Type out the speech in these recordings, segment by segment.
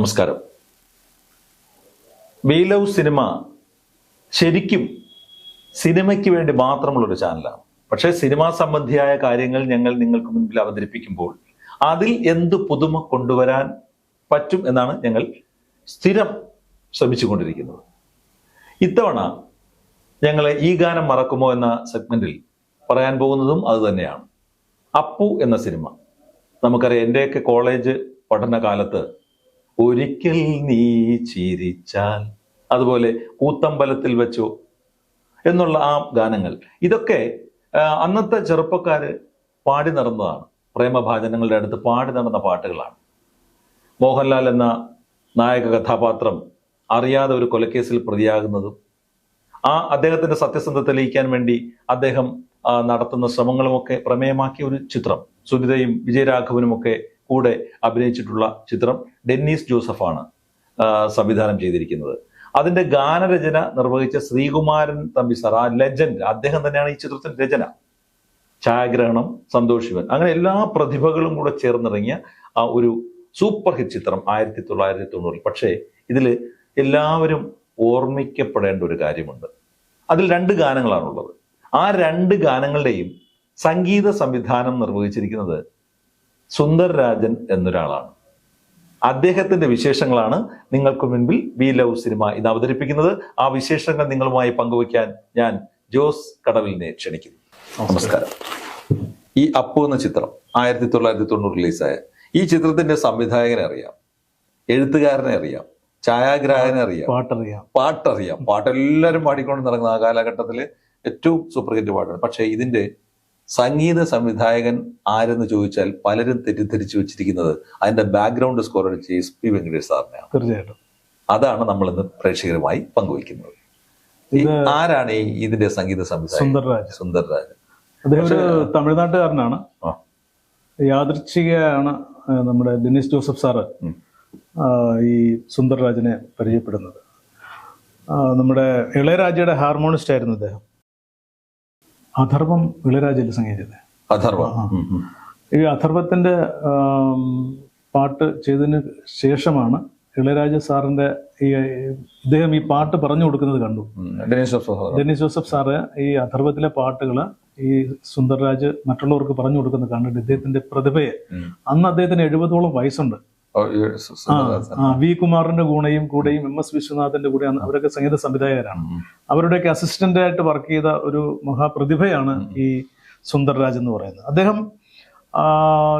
നമസ്കാരം. We love cinema ശരിക്കും സിനിമയ്ക്ക് വേണ്ടി മാത്രമുള്ളൊരു ചാനലാണ് പക്ഷേ സിനിമാ സംബന്ധിയായ കാര്യങ്ങൾ ഞങ്ങൾ നിങ്ങൾക്ക് മുൻപിൽ അവതരിപ്പിക്കുമ്പോൾ അതിൽ എന്ത് പുതുമ കൊണ്ടുവരാൻ പറ്റും എന്നാണ് ഞങ്ങൾ സ്ഥിരം ശ്രമിച്ചുകൊണ്ടിരിക്കുന്നത്. ഇത്തവണ ഞങ്ങളെ ഈ ഗാനം മറക്കുമോ എന്ന സെഗ്മെന്റിൽ പറയാൻ പോകുന്നതും അത് തന്നെയാണ്. അപ്പു എന്ന സിനിമ നമുക്കറിയാം എന്റെയൊക്കെ കോളേജ് പഠനകാലത്ത് ഒരിക്കൽ നീ ചിരിച്ചാൽ. അതുപോലെ കൂത്തമ്പലത്തിൽ വെച്ചു എന്നുള്ള ആ ഗാനങ്ങൾ. ഇതൊക്കെ അന്നത്തെ ചെറുപ്പക്കാര് പാടി നടന്നതാണ്. പ്രേമഭാചനങ്ങളുടെ അടുത്ത് പാടി നടന്ന പാട്ടുകളാണ്. മോഹൻലാൽ എന്ന നായക കഥാപാത്രം അറിയാതെ ഒരു കൊലക്കേസിൽ പ്രതിയാകുന്നതും ആ അദ്ദേഹത്തിന്റെ സത്യസന്ധത തെളിയിക്കാൻ വേണ്ടി അദ്ദേഹം നടത്തുന്ന ശ്രമങ്ങളുമൊക്കെ പ്രമേയമാക്കിയ ഒരു ചിത്രം. സുനിതയും വിജയരാഘവനും ഒക്കെ കൂടെ അഭിനയിച്ചിട്ടുള്ള ചിത്രം ഡെന്നീസ് ജോസഫാണ് സംവിധാനം ചെയ്തിരിക്കുന്നത്. അതിന്റെ ഗാനരചന നിർവഹിച്ച ശ്രീകുമാരൻ തമ്പി സാർ ആ ലെജൻഡ് അദ്ദേഹം തന്നെയാണ് ഈ ചിത്രത്തിന്റെ രചന. ഛായാഗ്രഹണം സന്തോഷ് ശിവൻ. അങ്ങനെ എല്ലാ പ്രതിഭകളും കൂടെ ചേർന്നിറങ്ങിയ ആ ഒരു സൂപ്പർ ഹിറ്റ് ചിത്രം ആയിരത്തി തൊള്ളായിരത്തി തൊണ്ണൂറിൽ പക്ഷേ ഇതിൽ എല്ലാവരും ഓർമ്മിക്കപ്പെടേണ്ട ഒരു കാര്യമുണ്ട്. അതിൽ രണ്ട് ഗാനങ്ങളാണുള്ളത്. ആ രണ്ട് ഗാനങ്ങളുടെയും സംഗീത സംവിധാനം നിർവഹിച്ചിരിക്കുന്നത് സുന്ദർ രാജൻ എന്നൊരാളാണ്. അദ്ദേഹത്തിന്റെ വിശേഷങ്ങളാണ് നിങ്ങൾക്ക് മുൻപിൽ വി ലവ് സിനിമ ഇത് അവതരിപ്പിക്കുന്നത്. ആ വിശേഷങ്ങൾ നിങ്ങളുമായി പങ്കുവയ്ക്കാൻ ഞാൻ ജോസ് കടവിലിനെ ക്ഷണിക്കുന്നു. നമസ്കാരം. ഈ അപ്പു എന്ന ചിത്രം ആയിരത്തി തൊള്ളായിരത്തി തൊണ്ണൂറ് റിലീസായ ഈ ചിത്രത്തിന്റെ സംവിധായകനെ അറിയാം എഴുത്തുകാരനെ അറിയാം ഛായാഗ്രാഹകനെ അറിയാം പാട്ടറിയാം. പാട്ടറിയാം. പാട്ടെല്ലാവരും പാടിക്കൊണ്ട് നടക്കുന്ന ആ കാലഘട്ടത്തിലെ ഏറ്റവും സൂപ്പർ ഹിറ്റ് പാട്ടാണ്. പക്ഷേ ഇതിന്റെ സംഗീത സംവിധായകൻ ആരെന്ന് ചോദിച്ചാൽ പലരും തെറ്റിദ്ധരിച്ചു വെച്ചിരിക്കുന്നത് അതിന്റെ ബാക്ക്ഗ്രൗണ്ട് സ്കോർ അടിച്ച് എസ് പി വെങ്കടേഷ് സാറിനെയാണ്. തീർച്ചയായിട്ടും. അതാണ് നമ്മൾ ഇന്ന് പ്രേക്ഷകരുമായി പങ്കുവയ്ക്കുന്നത്. ആരാണ് ഈ ഇതിന്റെ സംഗീത സംവിധായകൻ? സുന്ദർരാജ്. സുന്ദർരാജ്. അദ്ദേഹം ഒരു തമിഴ്നാട്ടുകാരനാണ്. യാദൃച്ഛികയാണ് നമ്മുടെ ദിനേശ് ജോസഫ് സാറ്. ഈ സുന്ദർരാജിനെ പരിചയപ്പെടുന്നത്. നമ്മുടെ ഇളയരാജയുടെ ഹാർമോണിസ്റ്റ് ആയിരുന്നു അദ്ദേഹം അഥർവം ഇളയരാജയിൽ സംഗീതം അഥർവ. ഈ അഥർവത്തിന്റെ പാട്ട് ചെയ്തതിന് ശേഷമാണ് ഇളയരാജ സാറിന്റെ ഈ ഇദ്ദേഹം ഈ പാട്ട് പറഞ്ഞു കൊടുക്കുന്നത് കണ്ടു. Denis Joseph sir. ഈ അഥർവത്തിലെ പാട്ടുകൾ ഈ സുന്ദർരാജ് മറ്റുള്ളവർക്ക് പറഞ്ഞു കൊടുക്കുന്നത് കണ്ടിട്ട് ഇദ്ദേഹത്തിന്റെ പ്രതിഭയെ. അന്ന് അദ്ദേഹത്തിന് എഴുപതോളം വയസ്സുണ്ട്. വി കുമാറിന്റെ കൂടെയും കൂടെയും എം എസ് വിശ്വനാഥന്റെ കൂടെ അവരൊക്കെ സംഗീത സംവിധായകരാണ്. അവരുടെയൊക്കെ അസിസ്റ്റന്റ് ആയിട്ട് വർക്ക് ചെയ്ത ഒരു മഹാപ്രതിഭയാണ് ഈ സുന്ദർരാജ് എന്ന് പറയുന്നത്. അദ്ദേഹം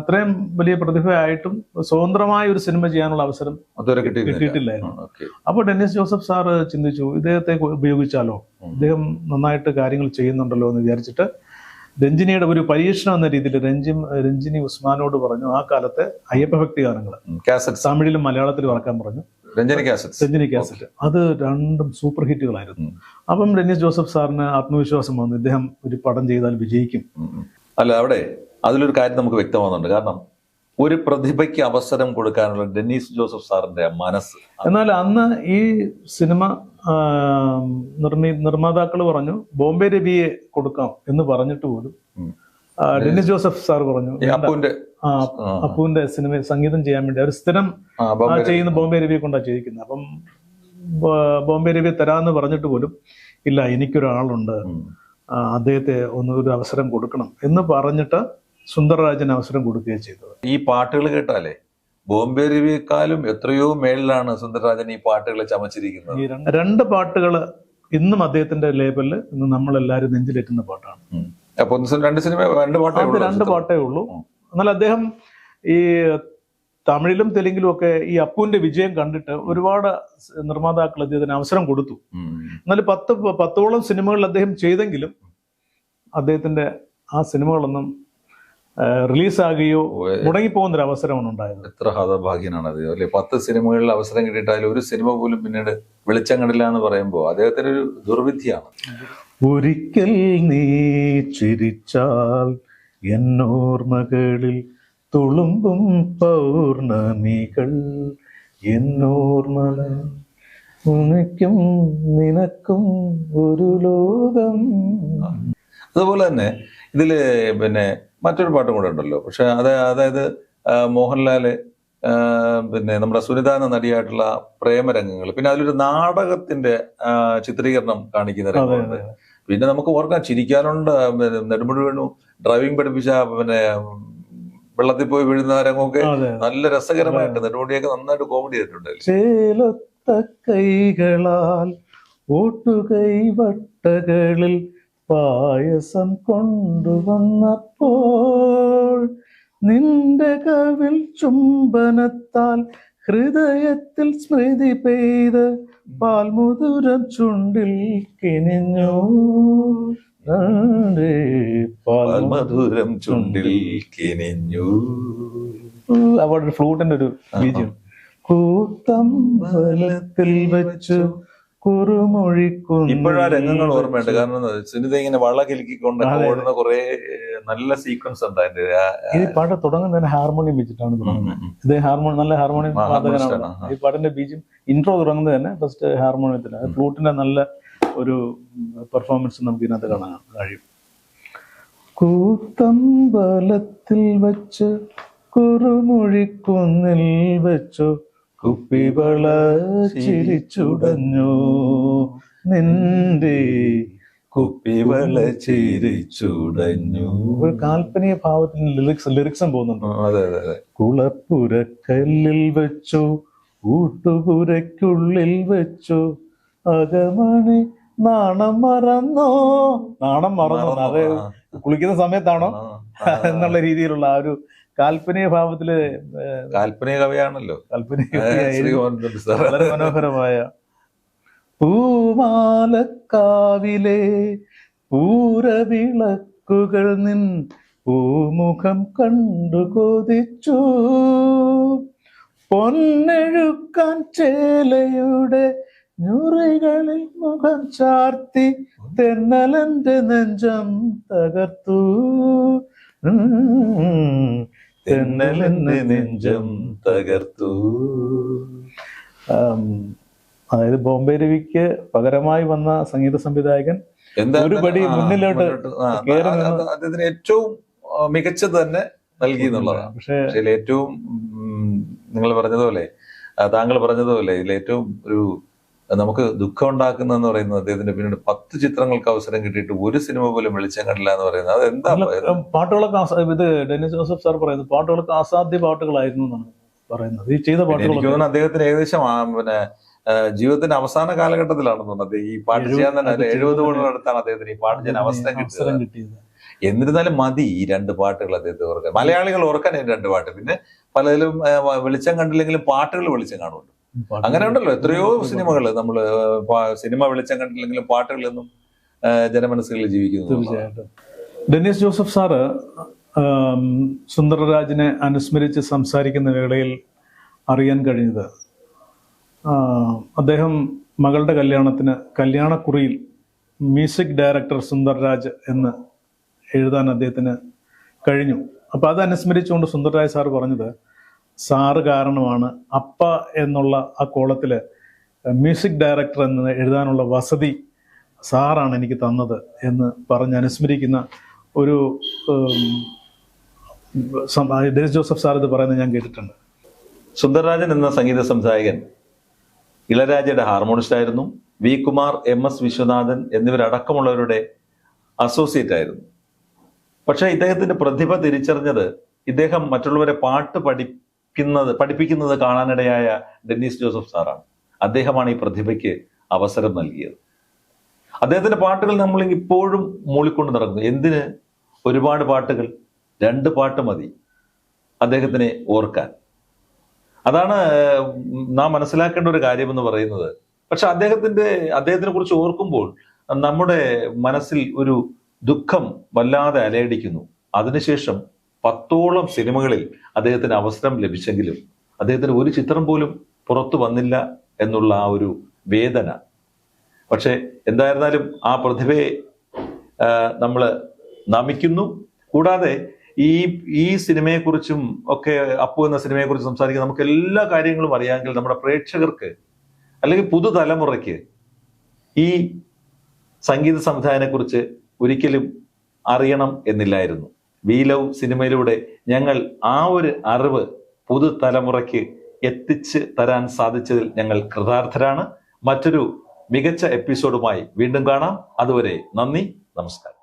ഇത്രയും വലിയ പ്രതിഭയായിട്ടും സ്വതന്ത്രമായ ഒരു സിനിമ ചെയ്യാനുള്ള അവസരം കിട്ടിയിട്ടില്ലായിരുന്നു അപ്പൊ അപ്പോൾ ഡെന്നിസ് ജോസഫ് സാറ് ചിന്തിച്ചു ഇദ്ദേഹത്തെ ഉപയോഗിച്ചാലോ. ഇദ്ദേഹം നന്നായിട്ട് കാര്യങ്ങൾ ചെയ്യുന്നുണ്ടല്ലോ എന്ന് വിചാരിച്ചിട്ട് രഞ്ജിനിയുടെ ഒരു പരീക്ഷണം എന്ന രീതിയിൽ രഞ്ജി രഞ്ജിനി ഉസ്മാനോട് പറഞ്ഞു ആ കാലത്തെ അയ്യപ്പ ഭക്തി ഗാനങ്ങൾ. കാസറ്റ്. തമിഴിലും മലയാളത്തിലും ഇറക്കാൻ പറഞ്ഞു. രഞ്ജനി കാസറ്റ്. രഞ്ജിനി കാസറ്റ്. അത് രണ്ടും സൂപ്പർ ഹിറ്റുകളായിരുന്നു. അപ്പം ഡെന്നിസ് ജോസഫ് സാറിന് ആത്മവിശ്വാസം വന്നു. ഇദ്ദേഹം ഒരു പടം ചെയ്താൽ വിജയിക്കും. അല്ല അവിടെ അതിലൊരു കാര്യം നമുക്ക് വ്യക്തമാകുന്നുണ്ട് കാരണം ഒരു പ്രതിഭയ്ക്ക് അവസരം കൊടുക്കാനുള്ള ഡെന്നീസ് ജോസഫ് സാറിന്റെ മനസ്സ്. എന്നാൽ അന്ന് ഈ സിനിമ നിർമ്മി നിർമ്മാതാക്കൾ പറഞ്ഞു ബോംബെ രവിയെ കൊടുക്കാം എന്ന് പറഞ്ഞിട്ട് പോലും ഡെന്നീസ് ജോസഫ് സാർ പറഞ്ഞു അപ്പുവിന്റെ അപ്പുവിന്റെ സിനിമ സംഗീതം ചെയ്യാൻ വേണ്ടി അവർ സ്ഥിരം ചെയ്യുന്ന ബോംബെ രവിയെ കൊണ്ടാണ് ചെയ്യിക്കുന്നത്. അപ്പം ബോംബെ രവിയെ തരാന്ന് പറഞ്ഞിട്ട് പോലും ഇല്ല എനിക്കൊരാളുണ്ട്. അദ്ദേഹത്തെ ഒന്ന് ഒരു അവസരം കൊടുക്കണം എന്ന് പറഞ്ഞിട്ട് സുന്ദർരാജന് അവസരം കൊടുക്കുകയും ചെയ്തത്. ഈ പാട്ടുകൾ കേട്ടാലേ ബോംബെ രവിയെക്കാളും എത്രയോ മേളിലാണ് സുന്ദർരാജൻ ഈ പാട്ടുകൾ ചമച്ചിരിക്കുന്നത്. രണ്ട് പാട്ടുകൾ ഇന്നും അദ്ദേഹത്തിന്റെ ലേബലിൽ ഇന്ന് നമ്മളെല്ലാവരും നെഞ്ചിലേറ്റുന്ന പാട്ടാണ്. രണ്ട് സിനിമ രണ്ട് പാട്ടേ ഉള്ളൂ രണ്ട് പാട്ടേ ഉള്ളൂ. എന്നാൽ അദ്ദേഹം ഈ തമിഴിലും തെലുങ്കിലും ഒക്കെ ഈ അപ്പുവിന്റെ വിജയം കണ്ടിട്ട് ഒരുപാട് നിർമ്മാതാക്കൾ അദ്ദേഹത്തിന് അവസരം കൊടുത്തു. എന്നാൽ പത്ത് പത്തോളം സിനിമകൾ അദ്ദേഹം ചെയ്തെങ്കിലും അദ്ദേഹത്തിന്റെ ആ സിനിമകളൊന്നും റിലീസാകുകയോ മുടങ്ങിപ്പോകുന്ന ഒരു അവസരമാണ് ഉണ്ടായത്. എത്ര ഹതഭാഗ്യനാണ് അത് അല്ലെ? പത്ത് സിനിമകളിൽ അവസരം കിട്ടിയിട്ടാലും ഒരു സിനിമ പോലും പിന്നീട് വെളിച്ചം കണ്ടില്ല എന്ന് പറയുമ്പോൾ അദ്ദേഹത്തിന് ഒരു ദുർവിധിയാണ് ഒരിക്കൽ നീ ചിരിച്ചാൽ എന്നോർമകളിൽ തുളുമ്പും പൗർണമികൾ എന്നോർമകൾ ഉനക്കും നിനക്കും ഒരു ലോകം. അതുപോലെ തന്നെ ഇതിൽ പിന്നെ മറ്റൊരു പാട്ടും കൂടെ ഉണ്ടല്ലോ. പക്ഷെ അത് അതായത് മോഹൻലാൽ പിന്നെ നമ്മുടെ സുനിത എന്ന നടിയായിട്ടുള്ള പ്രേമരംഗങ്ങൾ പിന്നെ അതിലൊരു നാടകത്തിന്റെ ചിത്രീകരണം കാണിക്കുന്ന രംഗമുണ്ട്. പിന്നെ നമുക്ക് ഓർക്കാം ചിരിക്കാനുണ്ട് നെടുമുടി വേണു ഡ്രൈവിംഗ് പഠിപ്പിച്ച പിന്നെ വെള്ളത്തിൽ പോയി വീഴുന്ന രംഗമൊക്കെ നല്ല രസകരമായിട്ട് നെടുമുടിയൊക്കെ നന്നായിട്ട് കോമഡി ചെയ്തിട്ടുണ്ട്. ചേലൊത്ത കൈകളാൽ ഓട്ടുകൈ വട്ടകളിൽ പായസം കൊണ്ടുവന്നപ്പോൾ നിന്റെ കവിൽ ചുംബനത്താൽ ഹൃദയത്തിൽ സ്മൃതി പെയ്ത് പാൽമുതുരം ചുണ്ടിൽ കിനിഞ്ഞു. പാൽമധുരം ചുണ്ടിൽ കിനിഞ്ഞു. അവിടെ ഒരു ഫ്ലൂട്ടിന്റെ ഒരു ബീജം. കൂത്തമ്പലത്തിൽ വെച്ചു കുറുമൊഴിക്കുന്നു ഇപ്പോഴും ആ രംഗങ്ങൾ ഓർമ്മയുണ്ട്. കാരണം സുനിത ഇങ്ങനെ വള കിലുക്കിക്കൊണ്ട്. ഓടുന്ന കുറെ നല്ല സീക്വൻസ് ഉണ്ട് അതിന്റെ ഈ പാട്ട് തുടങ്ങുന്നതിന് ഹാർമോണിയം വെച്ചിട്ടാണ് തുടങ്ങുന്നത്. ഇത് ഹാർമോണിയം നല്ല ഹാർമോണിയം വാദകനാണ് ഈ പാട്ടിന്റെ ബീജം ഇൻട്രോ തുടങ്ങുന്നത് തന്നെ ഫസ്റ്റ് ഹാർമോണിയത്തിലാണ് ഫ്ലൂട്ടിന്റെ നല്ല ഒരു പെർഫോമൻസ് നമുക്ക് ഇതിനകത്ത് കാണാൻ കഴിയും. കൂത്തമ്പലത്തിൽ വെച്ച് കുറുമൊഴിക്കുന്നിൽ വെച്ചു കുപ്പിവള ചിരിച്ചുടഞ്ഞു. നിന്റെ കുപ്പിവള ചിരിച്ചുടഞ്ഞു. ഒരു കാൽപ്പനിക ഭാവത്തിന് ലിറിക്സ് ലിറിക്സും പോകുന്നുണ്ട്. അതെ അതെ അതെ. കുളപ്പുരക്കല്ലിൽ വെച്ചു ഊട്ടുപുരക്കുള്ളിൽ വെച്ചു. അകമണി നാണം മറന്നോ? നാണം മറന്നോ? അതെ. കുളിക്കുന്ന സമയത്താണോ. എന്നുള്ള രീതിയിലുള്ള ആ ഒരു കാൽപ്പനിക ഭാവത്തിൽ കാൽപ്പനിക കവിയാണല്ലോ. കാൽപ്പനിക വളരെ മനോഹരമായ പൂമാലക്കാവിലെ പൂരവിളക്കുകൾ നിൻ പൂമുഖം കണ്ടു കൊതിച്ചു. പൊന്നെഴുക്കാൻ ചേലയുടെ ഞുറികളിൽ മുഖം ചാർത്തി തെന്നലന്റെ നെഞ്ചം തകർത്തു. തെന്നലെന്ന് നെഞ്ചം തകർത്തു. അതായത് ബോംബെ രവിക്ക് പകരമായി വന്ന സംഗീത സംവിധായകൻ എന്താ ഒരു പടി ആ, മുന്നിലോട്ട് അദ്ദേഹത്തിന് ഏറ്റവും മികച്ചത് തന്നെ നൽകി എന്നുള്ളതാണ്. പക്ഷേ ഏറ്റവും നിങ്ങൾ പറഞ്ഞതുപോലെ താങ്കൾ പറഞ്ഞതുപോലെ ഇതിൽ ഏറ്റവും ഒരു നമുക്ക് ദുഃഖം ഉണ്ടാക്കുന്നതെന്ന് പറയുന്നത് അദ്ദേഹത്തിന്റെ പിന്നീട് പത്ത് ചിത്രങ്ങൾക്ക് അവസരം കിട്ടിയിട്ട് ഒരു സിനിമ പോലും വെളിച്ചം കണ്ടില്ല എന്ന് പറയുന്നത്. അത് എന്താ പാട്ടുകളൊക്കെ ഇത് ഡെന്നിസ് ജോസഫ് സാർ പറയുന്നത് പാട്ടുകളൊക്കെ അസാധ്യ പാട്ടുകളായിരുന്നു എന്നാണ് പറയുന്നത്. ഈ ചെയ്ത പാട്ടുകൾ അദ്ദേഹത്തിന് ഏകദേശം പിന്നെ ജീവിതത്തിന്റെ അവസാന കാലഘട്ടത്തിലാണെന്ന് തോന്നുന്നത് ഈ പാട്ട് ചെയ്യാൻ തന്നെ എഴുപത് അടുത്താണ് അദ്ദേഹത്തിന് ഈ പാട്ട് ചെയ്യാൻ അവസരം കിട്ടിയത്. എന്നിരുന്നാലും മതി ഈ രണ്ട് പാട്ടുകൾ അദ്ദേഹത്തെ ഓർക്കാൻ. മലയാളികൾ ഓർക്കാൻ രണ്ട് പാട്ട്. പിന്നെ പലതിലും വെളിച്ചം കണ്ടില്ലെങ്കിലും പാട്ടുകൾ വെളിച്ചം കാണുമല്ലോ അങ്ങനെ ഉണ്ടല്ലോ എത്രയോ സിനിമകൾ നമ്മൾ സിനിമ വെളിച്ചം കണ്ടില്ലെങ്കിലും പാട്ടുകളെന്നും ജനമനസ്സുകളിൽ ജീവിക്കുന്നു. തീർച്ചയായിട്ടും. ഡെന്നിസ് ജോസഫ് സാറ് സുന്ദരരാജിനെ അനുസ്മരിച്ച് സംസാരിക്കുന്ന വേളയിൽ അറിയാൻ കഴിഞ്ഞത് അദ്ദേഹം മകളുടെ കല്യാണത്തിന് കല്യാണക്കുറിയിൽ മ്യൂസിക് ഡയറക്ടർ സുന്ദർരാജ് എന്ന് എഴുതാൻ അദ്ദേഹത്തിന് കഴിഞ്ഞു. അപ്പോൾ അത് അനുസ്മരിച്ചുകൊണ്ട് സുന്ദർരാജ് സാർ പറഞ്ഞത് സാറ് കാരണമാണ് അപ്പ എന്നുള്ള ആ കോളത്തിൽ മ്യൂസിക് ഡയറക്ടർ എന്ന് എഴുതാനുള്ള വസതി സാറാണ് എനിക്ക് തന്നത് എന്ന് പറഞ്ഞ് അനുസ്മരിക്കുന്ന ഒരു ഉം, ജോസഫ് സാർ ഇത് പറയുന്നത് ഞാൻ കേട്ടിട്ടുണ്ട്. സുന്ദർരാജൻ എന്ന സംഗീത സംവിധായകൻ ഇളരാജയുടെ ഹാർമോണിസ്റ്റ് ആയിരുന്നു. V Kumar M S Viswanathan എന്നിവരടക്കമുള്ളവരുടെ associate ആയിരുന്നു. പക്ഷെ ഇദ്ദേഹത്തിന്റെ പ്രതിഭ തിരിച്ചറിഞ്ഞത് ഇദ്ദേഹം മറ്റുള്ളവരെ പാട്ട് പഠിക്കുന്നത് പഠിപ്പിക്കുന്നത് കാണാനിടയായ ഡെന്നീസ് ജോസഫ് സാറാണ്. അദ്ദേഹമാണ് ഈ പ്രതിഭയ്ക്ക് അവസരം നൽകിയത്. അദ്ദേഹത്തിന്റെ പാട്ടുകൾ നമ്മൾ ഇപ്പോഴും മൂളിക്കൊണ്ട് നടക്കുന്നു. എന്തിന്? ഒരുപാട് പാട്ടുകൾ രണ്ട് പാട്ട് മതി അദ്ദേഹത്തിനെ ഓർക്കാൻ. അതാണ് നാം മനസ്സിലാക്കേണ്ട ഒരു കാര്യമെന്ന് പറയുന്നത്. പക്ഷെ അദ്ദേഹത്തിന്റെ അദ്ദേഹത്തിനെ കുറിച്ച് ഓർക്കുമ്പോൾ നമ്മുടെ മനസ്സിൽ ഒരു ദുഃഖം വല്ലാതെ അലയടിക്കുന്നു. അതിനുശേഷം പത്തോളം സിനിമകളിൽ അദ്ദേഹത്തിന് അവസരം ലഭിച്ചെങ്കിലും അദ്ദേഹത്തിന് ഒരു ചിത്രം പോലും പുറത്തു വന്നില്ല എന്നുള്ള ആ ഒരു വേദന. പക്ഷേ എന്തായിരുന്നാലും ആ പ്രതിഭയെ നമ്മൾ നമിക്കുന്നു. കൂടാതെ ഈ ഈ സിനിമയെക്കുറിച്ചും ഒക്കെ അപ്പു എന്ന സിനിമയെക്കുറിച്ച് സംസാരിക്കാൻ നമുക്ക് എല്ലാ കാര്യങ്ങളും അറിയാമെങ്കിൽ നമ്മുടെ പ്രേക്ഷകർക്ക് അല്ലെങ്കിൽ പുതുതലമുറയ്ക്ക് ഈ സംഗീത സംവിധായകനെക്കുറിച്ച് ഒരിക്കലും അറിയണം എന്നില്ലായിരുന്നു. വി ലവ് സിനിമയിലൂടെ ഞങ്ങൾ ആ ഒരു അറിവ് പുതുതലമുറയ്ക്ക് എത്തിച്ച് തരാൻ സാധിച്ചതിൽ ഞങ്ങൾ കൃതാർത്ഥരാണ്. മറ്റൊരു മികച്ച എപ്പിസോഡുമായി വീണ്ടും കാണാം. അതുവരെ നന്ദി നമസ്കാരം.